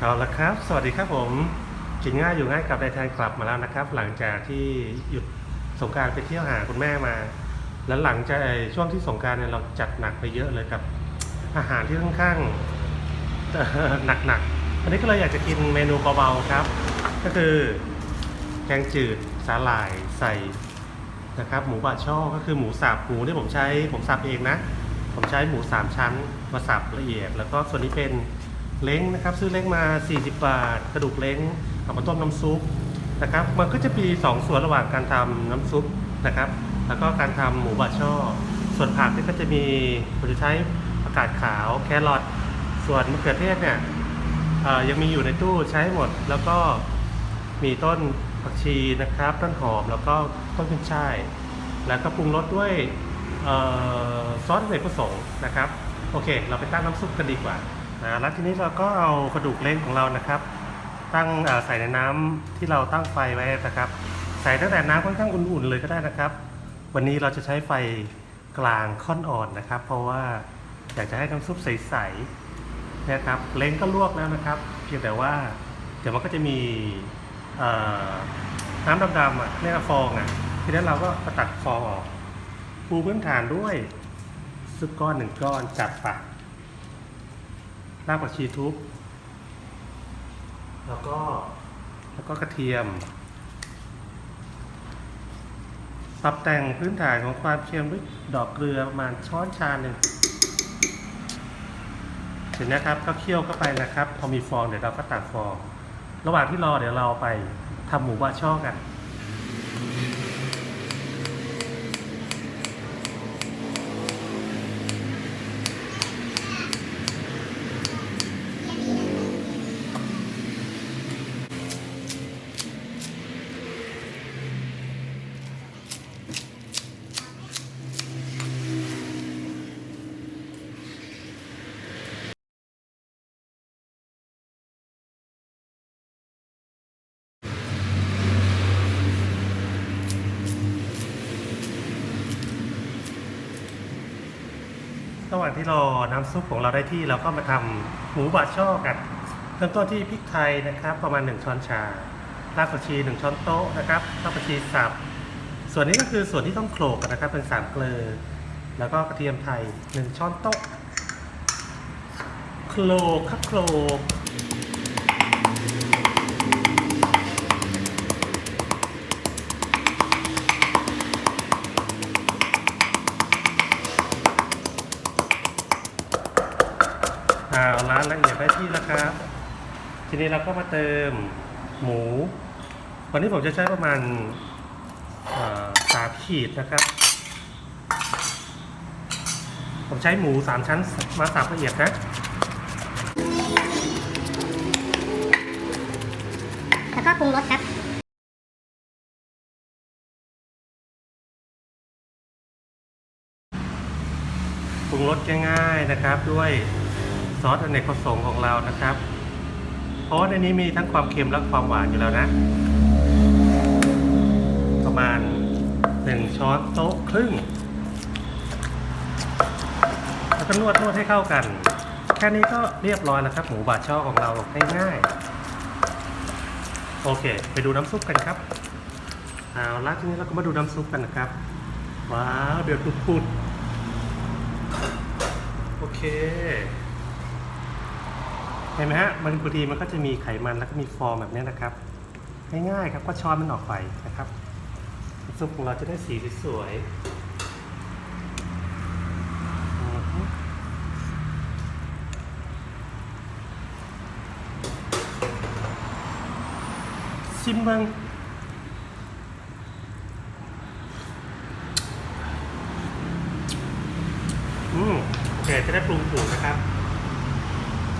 เอาละครับ สวัสดีครับผมกินง่ายอยู่ง่ายกับไดแทนกลับมาแล้วนะครับ หลังจากที่หยุดสงการไปเที่ยวหาคุณแม่มา แล้วหลังจากช่วงที่สงการเนี่ยเราจัดหนักไปเยอะเลยกับ อาหารที่ค่อนข้างหนักๆวันนี้ก็เลยอยากจะกินเมนูเบาๆครับ ก็คือแกงจืดสาหร่ายใส่นะครับ หมูบะช่อก็คือหมูสับหมูที่ผมใช้ผมสับเองนะ ผมใช้หมูสามชั้นมาสับละเอียด แล้วก็ส่วนนี้เป็น เล้งนะครับ ซื้อเล้งมา 40 บาท กระดูกเล้งเอามาต้มน้ำซุปนะครับ มันก็จะมีสองส่วนระหว่างการทำน้ำซุปนะครับ แล้วก็การทำหมูบะช่อ ส่วนผักเนี่ยก็จะมีผมจะใช้ผักกาดขาวแครอทส่วนมะเขือเทศเนี่ยยังมีอยู่ในตู้ใช้หมด แล้วก็มีต้นผักชีนะครับ ต้นหอมแล้วก็ต้นขึ้นช่าย แล้วก็ปรุงรสด้วยออซอสอเนกประสงค์นะครับ โอเค เราไปตั้งน้ำซุปกันดีกว่า นะแล้วทีนี้เราก็เอากระดูกเล้งของเรานะครับ ตั้งใส่ในน้ำที่เราตั้งไฟไว้นะครับ ใส่ตั้งแต่น้ำค่อนข้างอุ่นๆเลยก็ได้นะครับ วันนี้เราจะใช้ไฟกลางค่อนอ่อนนะครับ เพราะว่าอยากจะให้น้ำซุปใสๆนะครับเล้งก็ลวกแล้วนะครับ เพียงแต่ว่าเดี๋ยวมันก็จะมีน้ำดำๆอะเรียกว่าฟองอะทีนี้เราก็ตัดฟองออกปูพื้นฐานด้วยซุปก้อนหนึ่งก้อนจัดปะ รากผักชีทุบ แล้วก็ แล้วก็กระเทียมปรับแต่งพื้นฐานของความเค็มด้วยดอกเกลือประมาณช้อนชาหนึ่งเสร็จนะครับก็เคี่ยวเข้าไปนะครับ พอมีฟองเดี๋ยวเราก็ตักฟอง ระหว่างที่รอเดี๋ยวเราไปทำหมูบะช่อกันางที่รอน้ำซุปของเราได้ที่เราก็มาทำหมูบะช่อกันเริ่มต้นที่พริกไทยนะครับ ประมาณ 1 ช้อนชารากผักชี 1 ช้อนโต๊ะนะครับรากผักชีสับ ส่วนนี้ก็คือส่วนที่ต้องโขลกันนะครับเป็นสามเกลือ แล้วก็กระเทียมไทย 1 ช้อนโต๊ะโขลกครับโขลก เอาร้านละเอียดได้ที่แล้วครับ ทีนี้เราก็มาเติมหมู วันนี้ผมจะใช้ประมาณเอ่อสามขีดนะครับ ผมใช้หมูสามชั้นมาสับละเอียดนะแล้วก็ปรุงรสครับปรุงรสง่ายๆนะครับด้วย ซอสอเนกประสงค์ของเรานะครับ เพราะในนี้มีทั้งความเค็มและความหวานอยู่แล้วนะ ประมาณหนึ่งช้อนโต๊ะครึ่ง แล้วก็นวดนวดให้เข้ากัน แค่นี้ก็เรียบร้อยแล้วครับ หมูบาดช่อของเราง่ายๆโอเค ไปดูน้ำซุปกันครับเอาละทีนี้เราก็มาดูน้ำซุปกันนะครับ ว้าว เดือดปุดๆโอเค เห็นไหมฮะมันบุรีมันก็จะมีไขมันแล้วก็มีฟองแบบนี้นะครับ ง่ายๆครับก็ช้อนมันออกไปนะครับซุปของเราจะได้สีสวยชิมเบิงอืมโอเคจะได้ปรุงถูกนะครับ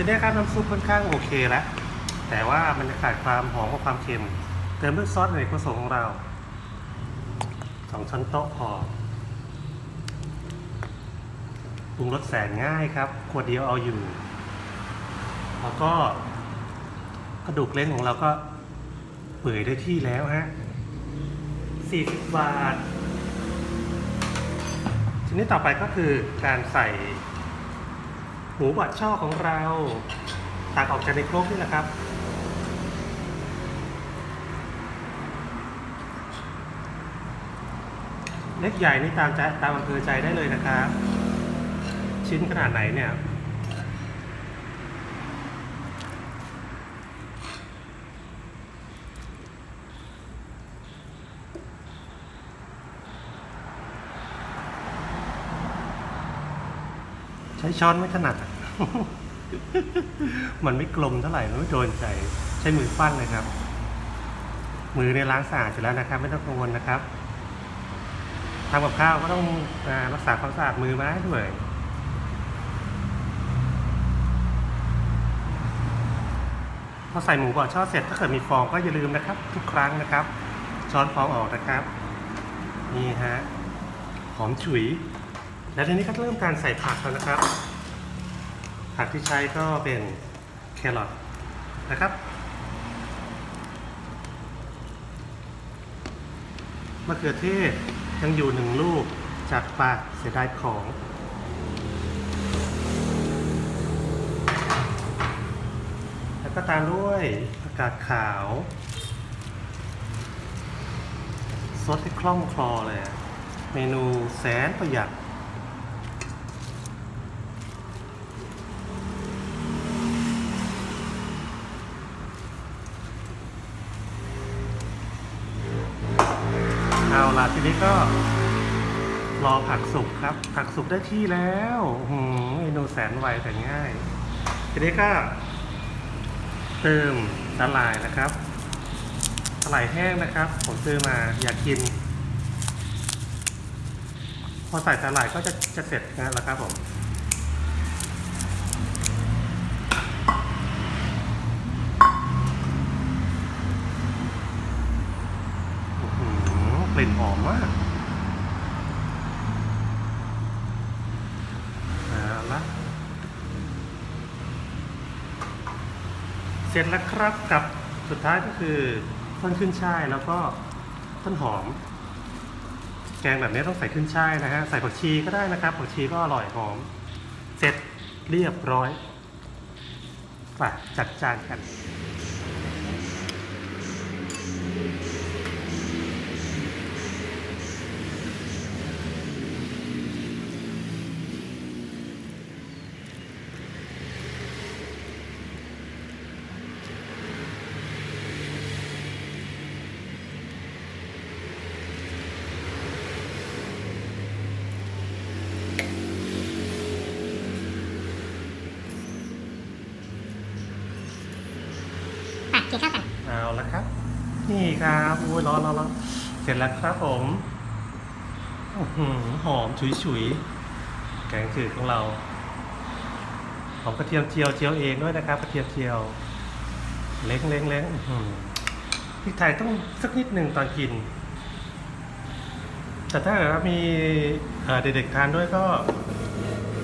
ทีนี้ครับน้ำซุปค่อนข้างโอเคแล้ว แต่ว่ามันจะขาดความหอมกับความเค็ม เติมด้วยซอสอเนกระสงค์ของเราสองช้อนโต๊ะพอปรุงรสแสนง่ายครับขวดเดียวเอาอยู่ แล้วก็กระดูกเล้งของเราก็เปื่อยได้ที่แล้วฮะ40 บาท ทีนี้ต่อไปก็คือการใส่ หมูบดช่อของเราตักออกจากในครกนี่แหละครับ เล็กใหญ่นี่ตามใจตามอำเภอใจได้เลยนะครับ ชิ้นขนาดไหนเนี่ย ช้ช้อนไม่ถนัด มันไม่กลมเท่าไหร่มันไม่โดนใจ ใช้มือปั้นเลยครับ มือในยล้างสะอาดอยู่แล้วนะครับ ไม่ต้องกังวลนะครับทำกับข้าวก็ต้องอารักษาความสะอาดมือมาให้ด้วยพอใส่หมูบอดช่อเสร็จถ้าเกิดมีฟองก็อย่าลืมนะครับ ทุกครั้งนะครับ ช้อนฟองออกนะครับ นี่ฮะหอมฉุย แล้วทีนี้ก็เริ่มการใส่ผักแล้วนะครับ ผักที่ใช้ก็เป็นแครอทนะครับมะเขือเทศยังอยู่หนึ่งลูกจัดปากเสียดายของ แล้วก็ตามด้วยผักาดขาวซดให้คล่องคลอเลย เมนูแสนประหยัด เอาล่ะทีนี้ก็ รอผักสุกครับ ผักสุกได้ที่แล้วอื้อหืมเมนูแสนไวแต่ง่าย ทีนี้ก็เติมสาหร่ายนะครับสาหร่ายแห้งนะครับ ผมซื้อมาอยากกิน พอใส่สาหร่ายก็จะจะเสร็จแล้วละครับผม อื้อหือกลิ่นหอมมากเอาละเส ร็จแล้วครับกับสุดท้ายก็คือต้นขึ้นช่ายแล้วก็ต้นหอม แกงแบบนี้ต้องใส่ขึ้นช่ายนะฮะใส่ผักชีก็ได้นะครับผักชีก็อร่อยหอม เสร็จเรียบร้อยไปจัดจานกัน กินข้าวกันเอาละครับ นี่ครับโอ้ยร้อนร้อนร้อนเสร็จแล้วครับผมอื้อหือหอมฉุยฉุยๆแกงจืดของเราหอมกระเทียมเจียวเจียวเองด้วยนะครับกระเทียมเจียว เล้งเล้งเล้งอื้อหือพริกไทยต้องสักนิดหนึ่งตอนกิน แต่ถ้าเกิดว่ามีเอ่อเด็กๆทานด้วยก็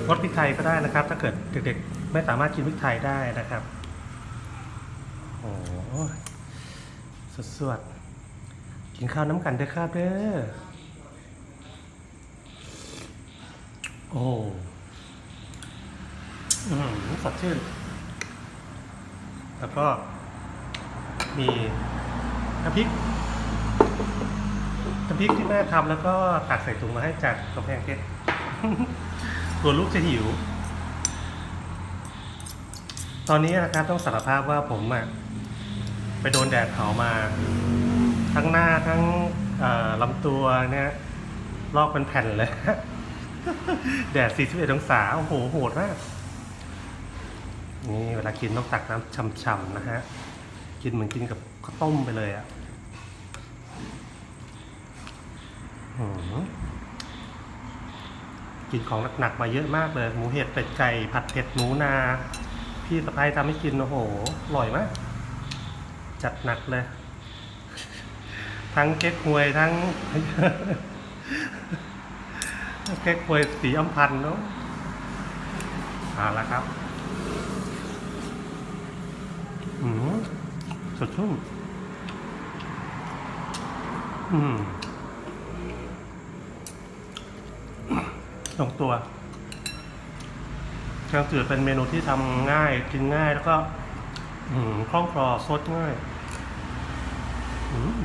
งดพริกไทยก็ได้นะครับ ถ้าเกิดเด็กๆไม่สามารถกินพริกไทยได้นะครับ โอ้โหสวดๆกินข้าวน้ำกันเด้อครับเด้อ โอ้อืมสดชื่น แล้วก็ มีน้ำพริกน้ำพริกที่แม่ทำแล้วก็ตักใส่ถุงมาให้จากกำแพงเพชรตัวลูกจะหิว ตอนนี้นะครับต้องสารภาพว่าผมอะ ไปโดนแดดเผามา ทั้งหน้าทั้งลำตัวเนี่ยลอกเป็นแผ่นเลย แดด 41 องศา โอ้โห โหดมาก นี่เวลากินต้องตักน้ำช่ำๆนะฮะ กินเหมือนกินกับข้าวต้มไปเลยอะ่ะหือกินของหนักๆมาเยอะมากเลย หมูเห็ดเป็ดไก่ ผัดเผ็ดหมูนา พี่สะพายทำให้กิน โอ้โหอร่อยมาก จัดหนักเลย ทั้งเก๊กฮวยทั้งเก๊กฮวยสีอัมพันธ์เนาะเอาละครับ อืมสดชื่นอืมลงตัวแกงจืดเป็นเมนูที่ทำง่ายกินง่ายแล้วก็ อืมคล่องคลอสดง่ายอืม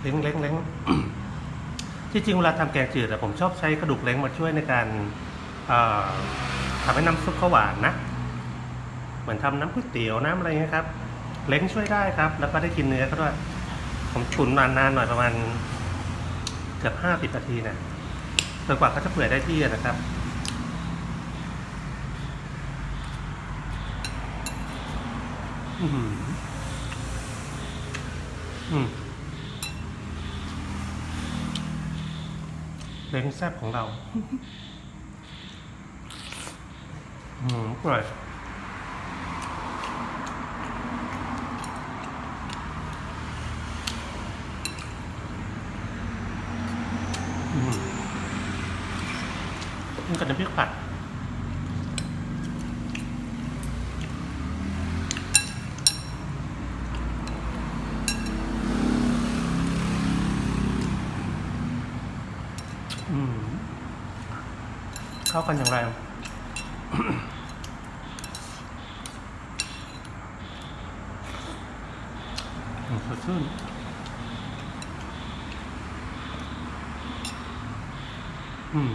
เล้งเล้งเล้งที่จริงเวลาทำแกงจืดอะผมชอบใช้กระดูกเล้งมาช่วยในการทำให้น้ำซุปเขาหวานนะ เหมือนทำน้ำก๋วยเตี๋ยวน้ำอะไรเงี้ยครับ เล้งช่วยได้ครับ แล้วก็ได้กินเนื้อเขาด้วย ผมตุ๋นนานๆหน่อยประมาณเกือบห้าสิบนาทีเนี่ยจนกว่าเขาจะเปื่อยได้ที่นะครับอืมอืมเล้งแซ่บของเรา อืมอร่อย อืมนี่ กับน้ำพริกผัด อืม เข้ากันอย่างไรอืมสดชื่นอืม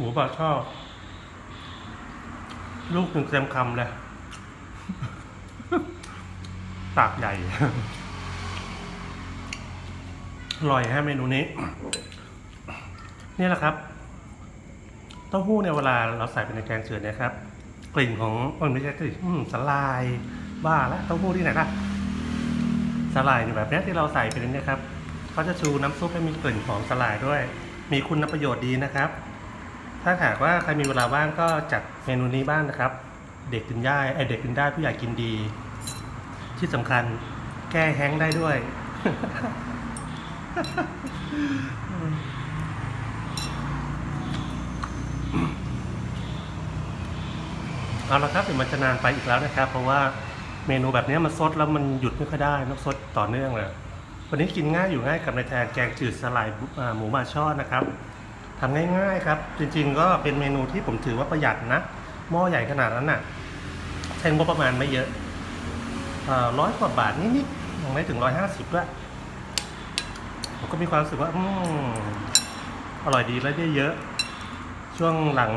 หมูบาชอบลูกหนึ่งเต็มคำเลยปากใหญ่ อร่อยฮะเมนูนี้ นี่แหละครับ เต้าหู้เนี่ยเวลาเราใส่ไปในแกงเชือเนี่ยครับ กลิ่นของโอ้ยไม่ใช่กลิ่นสลาย บ้าแล้วเต้าหู้ที่ไหนล่ะสลายแบบนี้ที่เราใส่ไปเนี่ยครับเขาจะชูน้ำซุปให้มีกลิ่นของสลายด้วย มีคุณประโยชน์ดีนะครับ ถ้าหากว่าใครมีเวลาว่างก็จัดเมนูนี้บ้างนะครับ เด็กกินได้ไอเด็กกินได้ผู้ใหญ่กินดี ที่สำคัญแก้แห้งได้ด้วย เอาละครับเดี๋ยวมันจะนานไปอีกแล้วนะครับ เพราะว่าเมนูแบบนี้มันซดแล้วมันหยุดไม่ค่อยได้ต้องซดต่อเนื่องเลย วันนี้กินง่ายอยู่ง่ายกับในแทนแกงจืดสลายหมูมาช่อนะครับ ทำง่ายๆครับ จริงๆก็เป็นเมนูที่ผมถือว่าประหยัดนะหม้อใหญ่ขนาดนั้นน่ะใช้งบประมาณไม่เยอะร้อยกว่าบาทนิดๆยังไม่ถึงร้อยห้าสิบด้วยผมก็มีความรู้สึกว่าอือร่อยดีและได้เยอะ ช่วงหลัง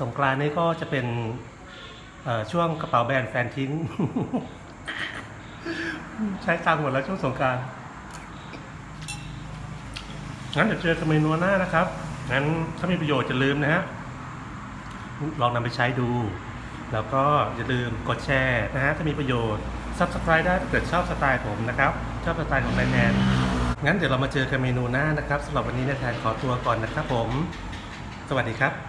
สงกรานนี่ก็จะเป็นช่วงกระเป๋าแบรนด์แฟนทิ้ง ใช้ตังหมดแล้วช่วงสงกรานต์ งั้นเดี๋ยวเจอกันเมนูหน้านะครับ งั้นถ้ามีประโยชน์จะลืมนะฮะ ลองนำไปใช้ดู แล้วก็อย่าลืมกดแชร์นะฮะ ถ้ามีประโยชน์ Subscribe ได้ถ้าเกิดชอบสไตล์ผมนะครับ ชอบสไตล์ของนายแทนงั้นเดี๋ยวเรามาเจอกันเมนูหน้านะครับสำหรับวันนี้นายแทนขอตัวก่อนนะครับผม สวัสดีครับ